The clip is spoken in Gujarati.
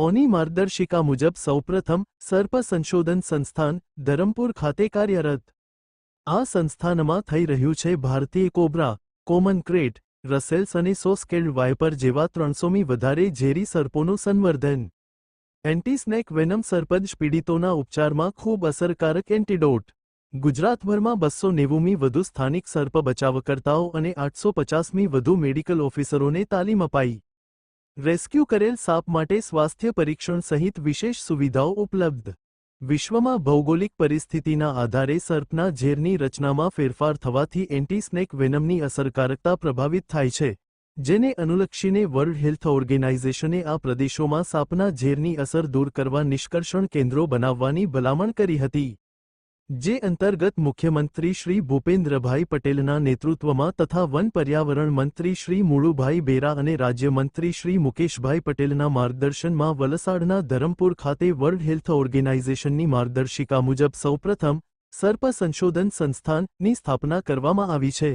ઓની માર્ગદર્શિકા મુજબ સૌપ્રથમ સર્પ સંશોધન સંસ્થાન ધરમપુર ખાતે કાર્યરત. આ સંસ્થાનમાં થઈ રહ્યું છે ભારતીય કોબ્રા, કોમન ક્રેટ, રસેલ્સ અને સોસ્કેલ્ડ વાઇપર જેવા ત્રણસોમી વધારે ઝેરી સર્પોનું સંવર્ધન. એન્ટીસ્નેક વેનમ સર્પજ પીડિતોના ઉપચારમાં ખૂબ અસરકારક એન્ટીડોટ. ગુજરાતભરમાં બસો નેવુંમી વધુ સ્થાનિક સર્પ બચાવકર્તાઓ અને આઠસો પચાસમી વધુ મેડિકલ ઓફિસરોને તાલીમ અપાઈ. રેસ્ક્યુ કરેલ સાપ માટે સ્વાસ્થ્ય પરીક્ષણ સહિત વિશેષ સુવિધાઓ ઉપલબ્ધ. વિશ્વમાં ભૌગોલિક પરિસ્થિતિના આધારે સર્પના ઝેરની રચનામાં ફેરફાર થવાથી એન્ટીસ્નેક વેનમની અસરકારકતા પ્રભાવિત થાય છે, જેને અનુલક્ષીને વર્લ્ડ હેલ્થ ઓર્ગેનાઇઝેશને આ પ્રદેશોમાં સાપના ઝેરની અસર દૂર કરવા નિષ્કર્ષણ કેન્દ્રો બનાવવાની ભલામણ કરી હતી. જે અંતર્ગત મુખ્યમંત્રી શ્રી ભૂપેન્દ્રભાઈ પટેલના નેતૃત્વમાં તથા વન પર્યાવરણ મંત્રી શ્રી મુળુભાઈ બેરા અને રાજ્યમંત્રી શ્રી મુકેશભાઈ પટેલના માર્ગદર્શનમાં વલસાડના ધરમપુર ખાતે વર્લ્ડ હેલ્થ ઓર્ગેનાઇઝેશનની માર્ગદર્શિકા મુજબ સૌપ્રથમ સર્પ સંશોધન સંસ્થાનની સ્થાપના કરવામાં આવી છે.